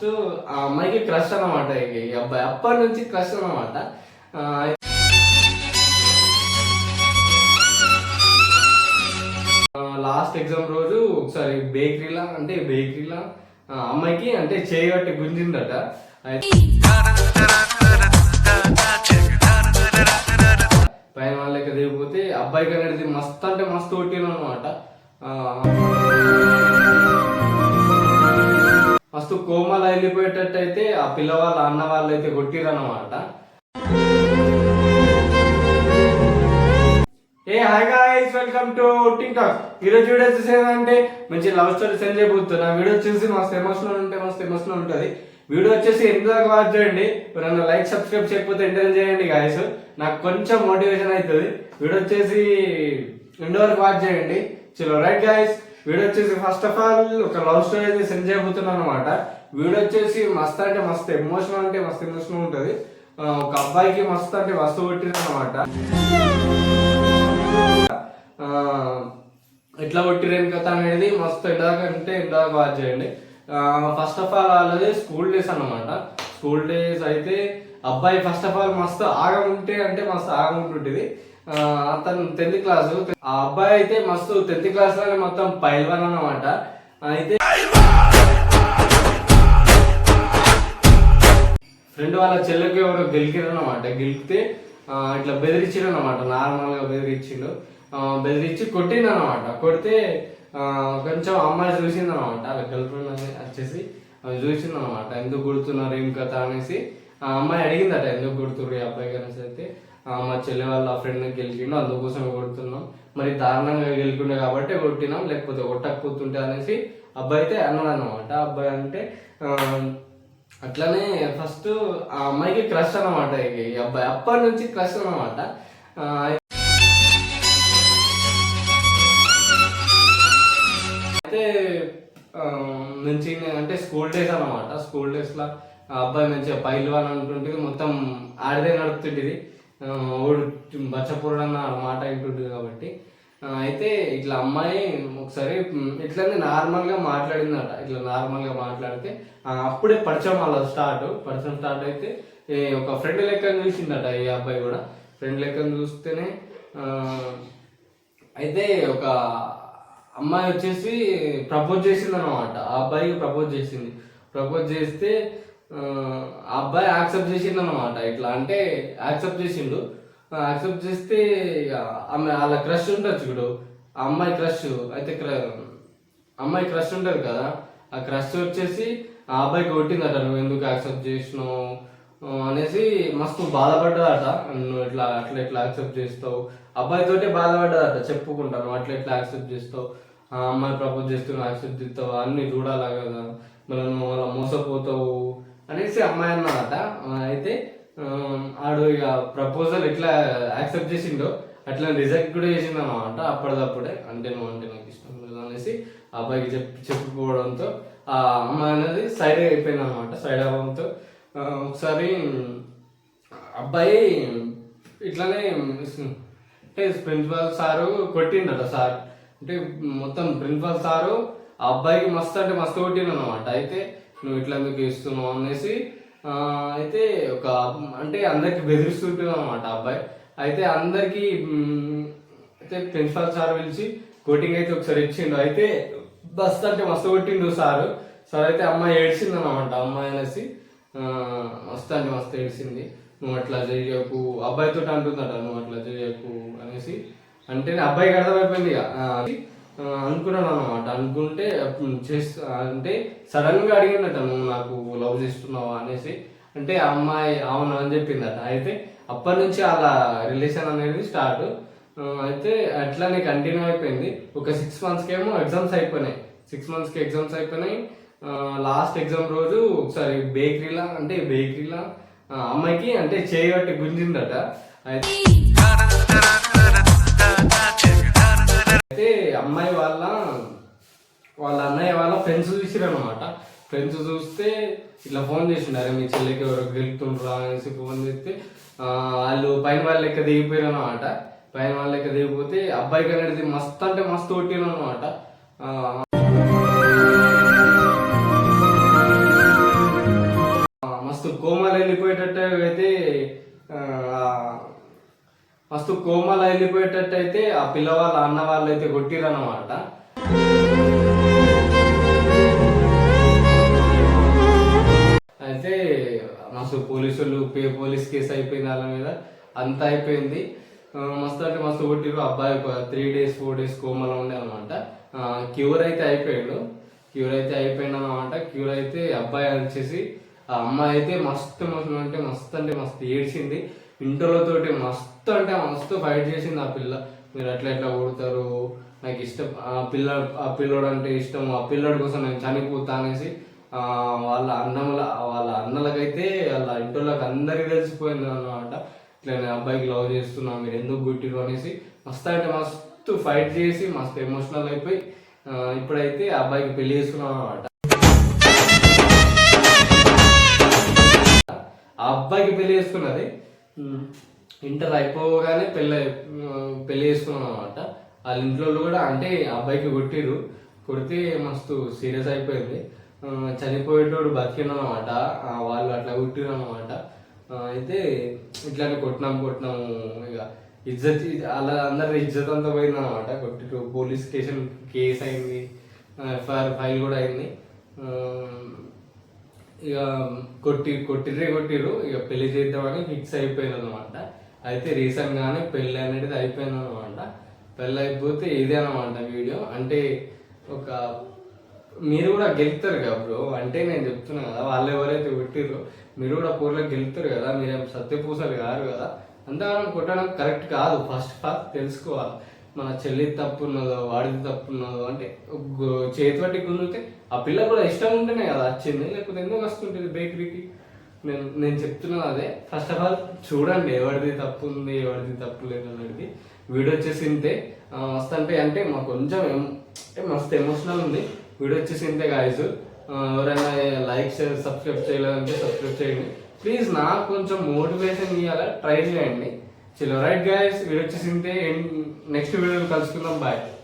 First ఆ అమ్మాయికి crush అనమాట ఇక ఈ అబ్బాయి. అప్పటి నుంచి క్రష్ అనమాట లాస్ట్ ఎగ్జామ్ రోజు ఒకసారి బేకరీలా అంటే బేకరీలా అమ్మాయికి అంటే చేయబట్టి గుంజిందట. పైన వాళ్ళకి దిగిపోతే అబ్బాయి కనేది మస్తు అంటే మస్తు కొట్టిన అనమాట కోమల వెళ్ళిపోయేటట్టు అయితే ఆ పిల్లవాళ్ళ అన్న వాళ్ళు అయితే కొట్టిరన్నమాట. Hey hi guys welcome to TikTok ఈరోజు వీడియో చూసేదంటే మంచి లవ్ స్టోరీ సెండ్ చేయబోతున్నా. వీడియో వచ్చేసి మస్తు ఎమోషనల్ ఉంటే మస్తు ఎమోషనల్ ఉంటుంది. వీడియో వచ్చేసి ఎందుకు దాకా వాచ్ చేయండి? ఎవరైనా లైక్ సబ్స్క్రైబ్ చేయకపోతే ఎంటర్ చేయండి గాయస్ నాకు కొంచెం మోటివేషన్ అవుతుంది వీడియో వచ్చేసి ఎండ్ వరకు వాచ్ చేయండి. చలో రైట్ గాయస్ వీడియో వచ్చేసి ఫస్ట్ ఆఫ్ ఆల్ ఒక లవ్ స్టోరీ అయితే సెండ్ చేయబోతున్నాను అనమాట వీడియో వచ్చేసి మస్తు అంటే మస్తు ఎమోషనల్ అంటే మస్తు ఎమోషనల్ ఉంటుంది. ఒక అబ్బాయికి మస్తు అంటే మస్తు కొట్టింది అనమాట ఎట్లా కొట్టిరేం కథ అనేది మస్తు ఎందాక అంటే ఎందాక వాచ్ చేయండి. ఫస్ట్ ఆఫ్ ఆల్ వాళ్ళది స్కూల్ డేస్ అనమాట స్కూల్ డేస్ అయితే అబ్బాయి ఫస్ట్ ఆఫ్ ఆల్ మస్తు ఆగముంటే అంటే మస్తు ఆగముంటుంటుంది అతను టెన్త్ క్లాస్ ఆ అబ్బాయి అయితే మస్తు టెన్త్ క్లాస్లోనే మొత్తం పైల్వన్ అనమాట అయితే ఫ్రెండ్ వాళ్ళ చెల్లెకి ఎవరో గెలికిరు అనమాట గెలికితే ఇట్లా బెదిరించాడు అనమాట నార్మల్గా బెదిరించిండు బెదిరించి కొట్టిండు అనమాట కొడితే కొంచెం అమ్మాయి చూసింది అనమాట వాళ్ళ గర్ల్ ఫ్రెండ్ వచ్చేసి అవి చూసింది అనమాట ఎందుకు కొడుతున్నారు ఏం కథ అనేసి ఆ అమ్మాయి అడిగిందట ఎందుకు కొడుతున్నారు ఈ అబ్బాయి అనేసి అయితే మా చెల్లె వాళ్ళ ఫ్రెండ్ గెలిచిండు అందుకోసం కొడుతున్నాం. మరి దారుణంగా గెలుకుండే కాబట్టి కొట్టినాం లేకపోతే కొట్టకపోతుంటే అనేసి అబ్బాయి అయితే అన్నాడు అనమాట అబ్బాయి అంటే అట్లానే ఫస్ట్ ఆ అమ్మాయికి క్రష్ అనమాట ఈ అబ్బాయి అప్పటి నుంచి క్రష్ అనమాట అయితే నుంచి అంటే స్కూల్ డేస్ అనమాట స్కూల్ డేస్లో ఆ అబ్బాయి మంచిగా పైల్వాన్ అంటుంటుంది మొత్తం ఆడిదే నడుపుతుంటుంది ఓడు బచ్చపూరుడు అన్న మాట వింటుంటుంది కాబట్టి. అయితే ఇట్లా అమ్మాయి ఒకసారి ఇట్లనే నార్మల్గా మాట్లాడిందట. ఇట్లా నార్మల్గా మాట్లాడితే అప్పుడే పరిచయం అలా స్టార్ట్. పరిచయం స్టార్ట్ అయితే ఒక ఫ్రెండ్ లెక్క చూసిందట ఈ అబ్బాయి కూడా. ఫ్రెండ్ లెక్క చూస్తేనే అయితే ఒక అమ్మాయి వచ్చేసి ప్రపోజ్ చేసింది అనమాట ఆ అబ్బాయికి ప్రపోజ్ చేసింది. ప్రపోజ్ చేస్తే ఆ, ఆ అబ్బాయి యాక్సెప్ట్ చేసింది అనమాట ఇట్లా అంటే యాక్సెప్ట్ చేసిండు. యాక్సెప్ట్ చేస్తే ఇక ఆమె వాళ్ళ క్రష్ ఉంటుంది చూడు. ఆ అమ్మాయి క్రష్ అయితే అమ్మాయి క్రష్ ఉంటుంది కదా. ఆ క్రష్ వచ్చేసి ఆ అబ్బాయికి కొట్టిందట నువ్వు ఎందుకు యాక్సెప్ట్ చేసినావు? అనేసి మస్తు బాధపడ్డదట. నువ్వు ఇట్లా అట్లా ఇట్లా యాక్సెప్ట్ చేస్తావు? అబ్బాయితోటే బాధపడ్డదట చెప్పుకుంటాను అట్లా ఇట్లా యాక్సెప్ట్ చేస్తావు? ఆ అమ్మాయి ప్రపోజ్ చేస్తున్నావు యాక్సెప్ట్ చేస్తావు? అన్ని చూడాలా కదా. మళ్ళీ అలా మోసపోతావు. అనేసి అమ్మాయి అన్నదట. అయితే ఆడు ఇక ప్రపోజల్ ఎట్లా యాక్సెప్ట్ చేసిండో అట్లా రిజెక్ట్ కూడా చేసింది అనమాట అప్పటిదప్పుడే. అంటే నువ్వు అంటే నాకు ఇష్టం లేదు అనేసి ఆ అబ్బాయికి చెప్పి చెప్పుకోవడంతో ఆ అమ్మాయి అనేది సైడ్ అయిపోయింది అనమాట సైడ్ అవ్వడంతో ఒకసారి అబ్బాయి ఇట్లానే అంటే ప్రిన్సిపల్ సారు కొట్టిండట సార్. అంటే మొత్తం ప్రిన్సిపల్ సారు ఆ అబ్బాయికి మస్తు అంటే మస్తు కొట్టిండు అనమాట అయితే నువ్వు ఇట్లా ఎందుకు ఇస్తున్నావు అనేసి అయితే ఒక అంటే అందరికి బెదిరిస్తుంటుంది అనమాట అబ్బాయి. అయితే అందరికి అయితే ప్రిన్సిపాల్ సార్ పిలిచి కోటింగ్ అయితే ఒకసారి ఇచ్చిండు. అయితే బస్ అంటే మస్తు కొట్టిండు సారు. సార్ అయితే అమ్మాయి ఏడ్చింది అనమాట అమ్మాయి అనేసి మస్తు అంటే మస్తు ఏడ్చింది. నువ్వు అట్లా చేయకు అబ్బాయితో అంటుందట నువ్వు అట్లా చేయకు అనేసి. అంటే అబ్బాయికి అర్థమైపోయింది ఇక. అనుకున్నాను అనమాట అనుకుంటే అప్పుడు చేస్తా అంటే సడన్గా అడిగిందట నాకు లవ్ చేస్తున్నావా? అనేసి. అంటే ఆ అమ్మాయి అవును అని చెప్పిందట. అయితే అప్పటి నుంచి అలా రిలేషన్ అనేది స్టార్ట్. అయితే అట్లానే కంటిన్యూ అయిపోయింది. ఒక సిక్స్ మంత్స్కి ఏమో ఎగ్జామ్స్ అయిపోయినాయి. సిక్స్ మంత్స్కి ఎగ్జామ్స్ అయిపోయినాయి. లాస్ట్ ఎగ్జామ్ రోజు ఒకసారి బేకరీలా అంటే బేకరీలా అమ్మాయికి అంటే చేయబట్టి గుంజిందట. అయితే అమ్మాయి వాళ్ళ వాళ్ళ అన్నయ్య వాళ్ళ ఫ్రెండ్స్ చూసిరనమాట ఫ్రెండ్స్ చూస్తే ఇట్లా ఫోన్ చేసిండు మీ చెల్లికి ఎవరో గెలుతుండ్రా అనేసి ఫోన్ చేస్తే వాళ్ళు పైన వాళ్ళ లెక్క దిగిపోయారు అనమాట పైన వాళ్ళ లెక్క దిగిపోతే అబ్బాయికి అనేది మస్తు అంటే మస్తు కొట్టిన అనమాట కోమాలు వెళ్ళిపోయేటట్టు అయితే మస్తు కోమలు వెళ్ళిపోయేటట్టు అయితే ఆ పిల్లవాళ్ళ అన్న వాళ్ళు అయితే కొట్టిరన్నమాట అయితే మస్తు పోలీసులు పే పోలీస్ కేసు అయిపోయింది వాళ్ళ మీద. అంతా అయిపోయింది. మస్తు అంటే మస్తు కొట్టిరు అబ్బాయి త్రీ డేస్ ఫోర్ డేస్ కోమలో ఉండే అనమాట క్యూర్ అయితే అయిపోయాడు. క్యూర్ అయితే అయిపోయింది అనమాట క్యూర్ అయితే అబ్బాయి వచ్చేసి ఆ అమ్మాయి అయితే మస్తు మస్తు అంటే మస్తు అంటే మస్తు ఏడ్చింది. ఇంటర్లతోటి మస్తు అంటే మస్తు ఫైట్ చేసింది ఆ పిల్ల. మీరు అట్లా ఎట్లా కొడతారు నాకు ఇష్టం ఆ పిల్ల ఆ పిల్లోడు అంటే ఇష్టం ఆ పిల్లోడి కోసం నేను చనిపోతా అనేసి వాళ్ళ అన్నముల వాళ్ళ అన్నలకైతే వాళ్ళ ఇంటోళ్ళకి అందరికి తెలిసిపోయింది అనమాట ఇట్లా నేను అబ్బాయికి లవ్ చేస్తున్నా మీరు ఎందుకు గుట్టిరు అనేసి మస్తు అంటే మస్తు ఫైట్ చేసి మస్తు ఎమోషనల్ అయిపోయి ఇప్పుడైతే అబ్బాయికి పెళ్ళి చేసుకున్నాం అనమాట ఆ అబ్బాయికి పెళ్ళి చేసుకున్నది ఇంటర్ అయిపోగానే పెళ్ళి పెళ్ళి చేసుకున్నాం అనమాట వాళ్ళ ఇంట్లో వాళ్ళు కూడా అంటే ఆ అబ్బాయికి కొట్టిరు కొడితే మస్తు సీరియస్ అయిపోయింది. చనిపోయేటోడు చనిపోయేటోడు బతికిండనమాట వాళ్ళు అట్లా కొట్టిరు అనమాట అయితే ఇట్లానే కొట్టినాం కొట్టినాము ఇక ఇజ్జత్ అలా అందరి ఇజ్జత్ అంతా పోయింది అనమాట కొట్టిరు పోలీస్ స్టేషన్ కేసు అయింది. ఎఫ్ఐఆర్ ఫైల్ కూడా అయింది. ఇక కొట్టి కొట్టిర్రే కొట్టిర్రు. ఇక పెళ్ళి చేద్దామని ఫిక్స్ అయిపోయింది అనమాట అయితే రీసెంట్ గానే అనేది అయిపోయింది అనమాట పెళ్ళి అయిపోతే ఇదే అనమాట వీడియో. అంటే ఒక మీరు కూడా గెలుతారు కదా బ్రో? అంటే నేను చెప్తున్నా కదా వాళ్ళు ఎవరైతే కొట్టిర్రో మీరు కూడా పూర్లో గెలుతారు కదా. మీరేం సత్యపూసలు కారు కదా. అంతగానం కొట్టడం కరెక్ట్ కాదు. ఫస్ట్ ఫస్ట్ తెలుసుకోవాలి. మన చెల్లి తప్పు ఉన్నదో వాడిది తప్పు ఉన్నదో అంటే చేతి పట్టి కుదిరితే ఆ పిల్ల కూడా ఇష్టం ఉంటేనే కదా వచ్చింది. లేకపోతే ఎందుకు వస్తుంటుంది బేకరీకి? నేను నేను చెప్తున్నాను అదే. ఫస్ట్ ఆఫ్ ఆల్ చూడండి ఎవరిది తప్పు ఉంది ఎవరిది తప్పు లేదు అనేది వీడియో వచ్చేసి ఇంతే. మస్తు అంటే మాకు కొంచెం అంటే మస్తు ఎమోషనల్ ఉంది. వీడియో వచ్చేసి ఇంతే గాయస్ ఎవరైనా లైక్ షేర్ సబ్స్క్రైబ్ చేయలేదంటే సబ్స్క్రైబ్ చేయండి. ప్లీజ్ నాకు కొంచెం మోటివేషన్ ఇవ్వాలా ట్రై చేయండి. చలో రైట్ గాయస్ వీడియో వచ్చేసింటే నెక్స్ట్ వీడియోలో కలుసుకుందాం బాయ్